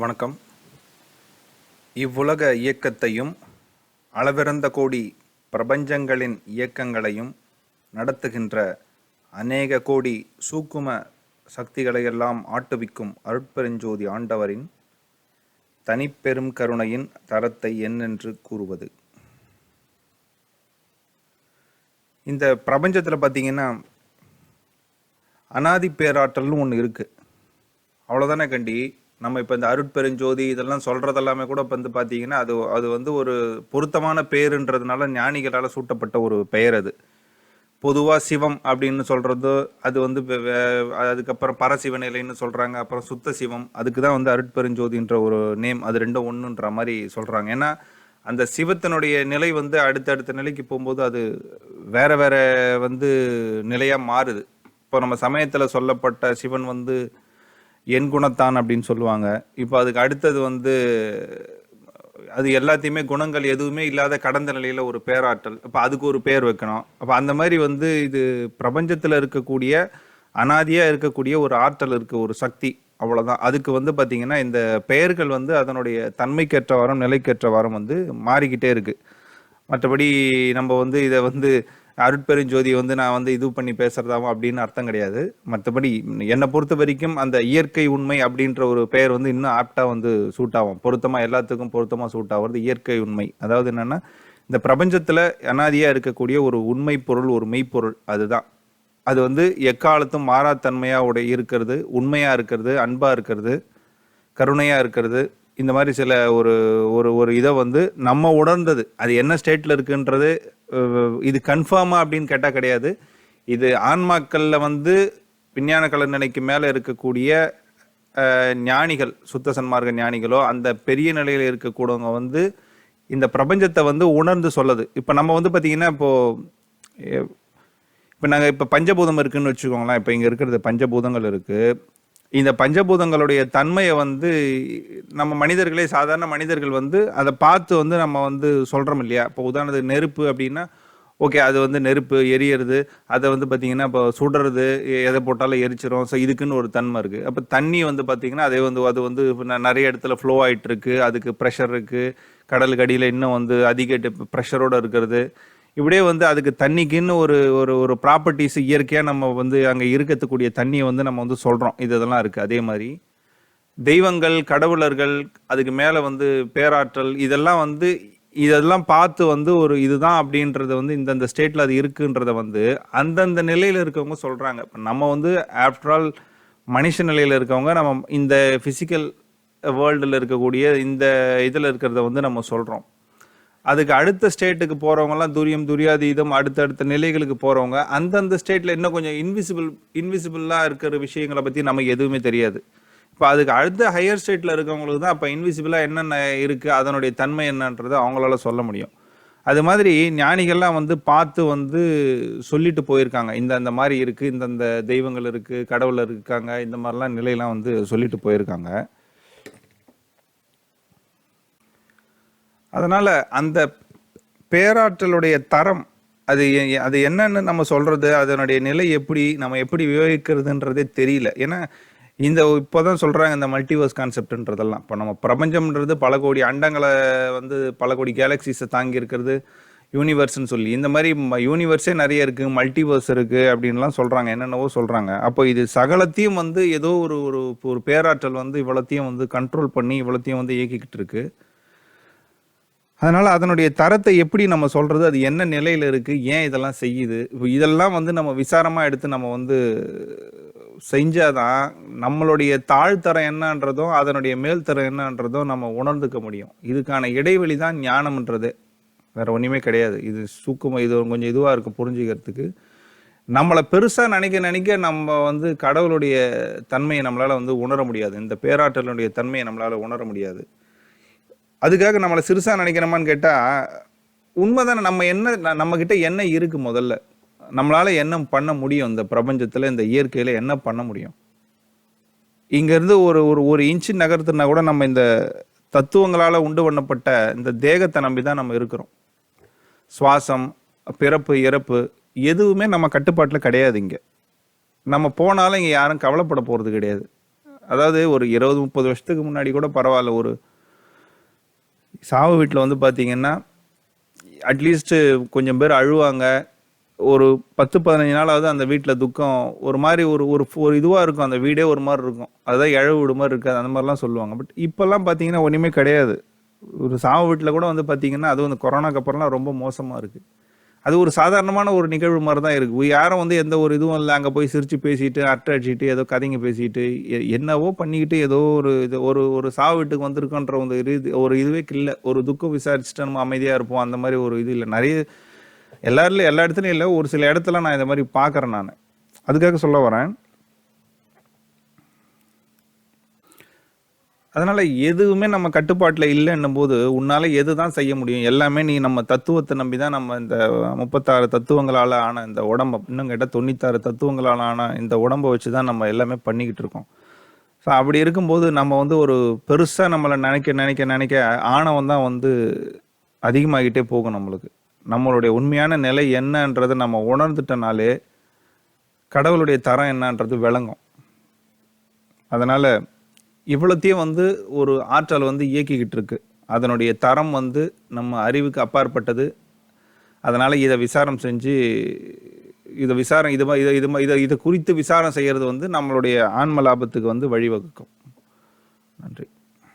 வணக்கம். இவ்வுலக இயக்கத்தையும் அளவிறந்த கோடி பிரபஞ்சங்களின் இயக்கங்களையும் நடத்துகின்ற அநேக கோடி சூக்கும சக்திகளையெல்லாம் ஆட்டுவிக்கும் அருட்பெருஞ்சோதி ஆண்டவரின் தனிப்பெரும் கருணையின் தரத்தை என்னென்று கூறுவது. இந்த பிரபஞ்சத்தில் பார்த்தீங்கன்னா அனாதி பேராற்றல்னு ஒன்று இருக்குது அவ்வளோதானே கண்டி? நம்ம இப்போ இந்த அருட்பெருஞ்சோதி இதெல்லாம் சொல்கிறதெல்லாமே எல்லாமே கூட இப்போ வந்து பார்த்தீங்கன்னா அது அது வந்து ஒரு பொருத்தமான பேருன்றதுனால ஞானிகளால் சூட்டப்பட்ட ஒரு பெயர் அது. பொதுவாக சிவம் அப்படின்னு சொல்கிறது அது வந்து அதுக்கப்புறம் பரசிவநிலைன்னு நிலைன்னு அப்புறம் சுத்த சிவம் அதுக்கு தான் வந்து அருட்பெருஞ்சோதின்ற ஒரு நேம் அது ரெண்டும் ஒன்றுன்ற மாதிரி சொல்கிறாங்க ஏன்னா அந்த சிவத்தினுடைய நிலை வந்து அடுத்தடுத்த நிலைக்கு போகும்போது அது வேற வேற வந்து நிலையாக மாறுது. இப்போ நம்ம சமயத்தில் சொல்லப்பட்ட சிவன் வந்து என் குணத்தான் அப்படின்னு சொல்லுவாங்க. இப்போ அதுக்கு அடுத்தது வந்து அது எல்லாத்தையுமே குணங்கள் எதுவுமே இல்லாத கடந்த நிலையில் ஒரு பேராற்றல். அப்போ அதுக்கு ஒரு பேர் வைக்கணும். அப்போ அந்த மாதிரி வந்து இது பிரபஞ்சத்தில் இருக்கக்கூடிய அனாதியாக இருக்கக்கூடிய ஒரு ஆற்றல் இருக்க ஒரு சக்தி. அவ்வளோதான் அதுக்கு வந்து பார்த்திங்கன்னா இந்த பெயர்கள் வந்து அதனுடைய தன்மைக்கேற்ற வாரம் நிலைக்கேற்ற வாரம் வந்து மாறிக்கிட்டே இருக்குது மற்றபடி நம்ம வந்து இதை வந்து அருட்பெருஞ்சோதி வந்து நான் வந்து இது பண்ணி பேசுறதாவும் அப்படின்னு அர்த்தம் கிடையாது. மற்றபடி என்னை பொறுத்த வரைக்கும் அந்த இயற்கை உண்மை அப்படின்ற ஒரு பெயர் வந்து இன்னும் ஆப்டா வந்து சூட் ஆகும். பொருத்தமா எல்லாத்துக்கும் பொருத்தமா சூட் ஆகுறது இயற்கை உண்மை. அதாவது என்னன்னா இந்த பிரபஞ்சத்துல அனாதியா இருக்கக்கூடிய ஒரு உண்மை பொருள் ஒரு மெய்ப்பொருள் அதுதான். அது வந்து எக்காலத்தும் மாறாத்தன்மையா உடைய இருக்கிறது உண்மையா இருக்கிறது அன்பா இருக்கிறது கருணையா இருக்கிறது. இந்த மாதிரி சில ஒரு ஒரு ஒரு இதை வந்து நம்ம உணர்ந்தது. அது என்ன ஸ்டேட்டில் இருக்குன்றது இது கன்ஃபார்மா அப்படின்னு கேட்டால் கிடையாது. இது ஆன்மாக்களில் வந்து விஞ்ஞான கலன் நிலைக்கு மேலே இருக்கக்கூடிய ஞானிகள் சுத்த சன்மார்க்க ஞானிகளோ அந்த பெரிய நிலையில் இருக்கக்கூடியவங்க வந்து இந்த பிரபஞ்சத்தை வந்து உணர்ந்து சொல்லுது. இப்போ நம்ம வந்து பார்த்தீங்கன்னா இப்போது இப்போ நாங்கள் இப்போ பஞ்சபூதம் இருக்குன்னு வச்சுக்கோங்களேன். இப்போ இங்கே இருக்கிறது பஞ்சபூதங்கள் இருக்குது இந்த பஞ்சபூதங்களுடைய தன்மையை வந்து நம்ம மனிதர்களே சாதாரண மனிதர்கள் வந்து அதை பார்த்து வந்து நம்ம வந்து சொல்கிறோம் இல்லையா? இப்போ உதாரணத்துக்கு நெருப்பு அப்படின்னா ஓகே அது வந்து நெருப்பு எரியறது அதை வந்து பார்த்திங்கன்னா இப்போ சுடுறது எ- எதை போட்டாலும் எரிச்சிரும். ஸோ இதுக்குன்னு ஒரு தன்மை இருக்குது அப்போ தண்ணி வந்து பார்த்திங்கன்னா அதே வந்து அது வந்து நிறைய இடத்துல ஃப்ளோ ஆகிட்டு இருக்கு. அதுக்கு ப்ரெஷர் இருக்குது கடலுக்கு அடியில் இன்னும் வந்து அதிக ப்ரெஷரோடு இருக்கிறது. இப்படியே வந்து அதுக்கு தண்ணிக்குன்னு ஒரு ஒரு ஒரு ப்ராப்பர்ட்டிஸ் இயற்கையாக நம்ம வந்து அங்கே இருக்கக்கூடிய தண்ணியை வந்து நம்ம வந்து சொல்கிறோம் இது இதெல்லாம் இருக்குது அதே மாதிரி தெய்வங்கள் கடவுளர்கள் அதுக்கு மேலே வந்து பேராற்றல் இதெல்லாம் வந்து இதெல்லாம் பார்த்து வந்து ஒரு இதுதான் அப்படின்றத வந்து இந்தந்த ஸ்டேட்டில் அது இருக்குன்றத வந்து அந்தந்த நிலையில் இருக்கவங்க சொல்கிறாங்க இப்போ நம்ம வந்து ஆஃப்டர் ஆல் மனுஷ நிலையில் இருக்கவங்க நம்ம இந்த ஃபிசிக்கல் வேர்ல்டில் இருக்கக்கூடிய இந்த இதில் இருக்கிறத வந்து நம்ம சொல்கிறோம் அதுக்கு அடுத்த ஸ்டேட்டுக்கு போகிறவங்கலாம் துரியம் துரியாதீதம் அடுத்தடுத்த நிலைகளுக்கு போகிறவங்க அந்தந்த ஸ்டேட்டில் இன்னும் கொஞ்சம் இன்விசிபிள் இன்விசிபிளாக இருக்கிற விஷயங்களை பற்றி நமக்கு எதுவுமே தெரியாது. இப்போ அதுக்கு அடுத்த ஹையர் ஸ்டேட்டில் இருக்கவங்களுக்கு தான் அப்போ இன்விசிபிளாக என்னென்ன இருக்குது அதனுடைய தன்மை என்னன்றதை அவங்களால சொல்ல முடியும். அது மாதிரி ஞானிகள்லாம் வந்து பார்த்து வந்து சொல்லிட்டு போயிருக்காங்க. இந்த அந்த மாதிரி இருக்குது இந்தந்த தெய்வங்கள் இருக்குது கடவுள் இருக்காங்க இந்த மாதிரிலாம் நிலையெல்லாம் வந்து சொல்லிட்டு போயிருக்காங்க. அதனால் அந்த பேராற்றலுடைய தரம் அது எ- அது என்னன்னு நம்ம சொல்கிறது அதனுடைய நிலை எப்படி நம்ம எப்படி விவரிக்கிறதுன்றதே தெரியல. ஏன்னா இந்த இப்போ தான் சொல்கிறாங்க இந்த மல்டிவர்ஸ் கான்செப்ட்ன்றதெல்லாம் இப்போ நம்ம பிரபஞ்சம்ன்றது பல கோடி அண்டங்களை வந்து பல கோடி கேலக்சிஸை தாங்கி இருக்கிறது யூனிவர்ஸ்னு சொல்லி. இந்த மாதிரி யூனிவர்ஸே நிறைய இருக்குது மல்டிவர்ஸ் இருக்குது அப்படின்லாம் சொல்கிறாங்க என்னென்னவோ சொல்கிறாங்க அப்போ இது சகலத்தையும் வந்து ஏதோ ஒரு ஒரு ஒரு பேராற்றல் வந்து இவ்வளத்தையும் வந்து கண்ட்ரோல் பண்ணி இவ்வளோத்தையும் வந்து இயக்கிக்கிட்டு இருக்குது அதனால் அதனுடைய தரத்தை எப்படி நம்ம சொல்கிறது அது என்ன நிலையில் இருக்குது ஏன் இதெல்லாம் செய்யுது? இப்போ இதெல்லாம் வந்து நம்ம விசாரமாக எடுத்து நம்ம வந்து செஞ்சாதான் நம்மளுடைய தாழ்த்தரம் என்னன்றதும் அதனுடைய மேல்தரம் என்னன்றதும் நம்ம உணர்ந்துக்க முடியும். இதுக்கான இடைவெளி தான் ஞானம்ன்றது. வேற ஒன்றுமே கிடையாது. இது சூக்கும இது கொஞ்சம் இதுவாக இருக்கும் புரிஞ்சுக்கிறதுக்கு. நம்மளை பெருசாக நினைக்க நினைக்க நம்ம வந்து கடவுளுடைய தன்மையை நம்மளால் வந்து உணர முடியாது. இந்த பேராற்றலுடைய தன்மையை நம்மளால் உணர முடியாது. அதுக்காக நம்மளை சிறுசாக நினைக்கிறோமான்னு கேட்டால் உண்மைதானே நம்ம என்ன ந- என்ன இருக்குது முதல்ல? நம்மளால் என்ன பண்ண முடியும் இந்த பிரபஞ்சத்தில் இந்த இயற்கையில் என்ன பண்ண முடியும்? இங்கேருந்து ஒரு ஒரு ஒரு இன்ச்சு நகர்த்துனா கூட நம்ம இந்த தத்துவங்களால் உண்டு பண்ணப்பட்ட இந்த தேகத்தை நம்பி தான் நம்ம இருக்கிறோம். சுவாசம் பிறப்பு இறப்பு எதுவுமே நம்ம கட்டுப்பாட்டில் கிடையாது இங்கே. நம்ம போனாலும் இங்கே யாரும் கவலைப்பட போகிறது கிடையாது. அதாவது ஒரு இருபது முப்பது வருஷத்துக்கு முன்னாடி கூட பரவாயில்ல ஒரு சாவு வீட்டில் வந்து பார்த்தீங்கன்னா அட்லீஸ்ட்டு கொஞ்சம் பேர் அழுவாங்க. ஒரு பத்து பதினஞ்சு நாளாவது அந்த வீட்டில் துக்கம் ஒரு மாதிரி ஒரு ஒரு ஒரு இதுவாக இருக்கும். அந்த வீடே ஒரு மாதிரி இருக்கும். அதுதான் இழவு வீடு மாதிரி இருக்காது. அந்த மாதிரிலாம் சொல்லுவாங்க. பட் இப்போல்லாம் பார்த்தீங்கன்னா ஒன்றுமே கிடையாது. ஒரு சாவு வீட்டில் கூட வந்து பார்த்தீங்கன்னா அது வந்து கொரோனாக்கு அப்புறம்லாம் ரொம்ப மோசமாக இருக்குது அது ஒரு சாதாரணமான ஒரு நிகழ்வு மாதிரி தான் இருக்குது யாரும் வந்து எந்த ஒரு இதுவும் இல்லை. அங்கே போய் சிரித்து பேசிட்டு அட்டை அடிச்சிட்டு ஏதோ கதைங்க பேசிட்டு என்னவோ பண்ணிக்கிட்டு ஏதோ ஒரு இது ஒரு ஒரு சாவு வீட்டுக்கு வந்திருக்கோன்ற ஒரு இது ஒரு இதுவே இல்லை ஒரு துக்கம் விசாரிச்சுட்டு நம்ம அமைதியாக இருப்போம். அந்த மாதிரி ஒரு இது இல்லை. நிறைய எல்லாருல எல்லா இடத்துலையும் இல்லை. ஒரு சில இடத்துல நான் இந்த மாதிரி பார்க்குறேன் நான். அதுக்காக சொல்ல வரேன். அதனால் எதுவுமே நம்ம கட்டுப்பாட்டில் இல்லைன்னும் போது உன்னால் எது தான் செய்ய முடியும்? எல்லாமே நீ நம்ம தத்துவத்தை நம்பி தான் நம்ம இந்த முப்பத்தாறு தத்துவங்களால் ஆன இந்த உடம்ப இன்னும் கேட்டால் தொண்ணூத்தாறு தத்துவங்களால் ஆன இந்த உடம்பை வச்சு தான் நம்ம எல்லாமே பண்ணிக்கிட்டு இருக்கோம். ஸோ அப்படி இருக்கும்போது நம்ம வந்து ஒரு பெருசாக நம்மளை நினைக்க நினைக்க நினைக்க ஆணவம் தான் வந்து அதிகமாகிட்டே போகும் நம்மளுக்கு. நம்மளுடைய உண்மையான நிலை என்னன்றதை நம்ம உணர்ந்துட்டனாலே கடவுளுடைய தரம் என்னன்றது விளங்கும். அதனால் இவ்வளோத்தையும் வந்து ஒரு ஆற்றல் வந்து இயக்கிக்கிட்டு இருக்கு அதனுடைய தரம் வந்து நம்ம அறிவுக்கு அப்பாற்பட்டது. அதனால் இதை விசாரம் செஞ்சு இதை விசாரம் இது மா- இதை இது இதை இதை குறித்து விசாரம் செய்கிறது வந்து நம்மளுடைய ஆன்ம லாபத்துக்கு வந்து வழிவகுக்கும். நன்றி.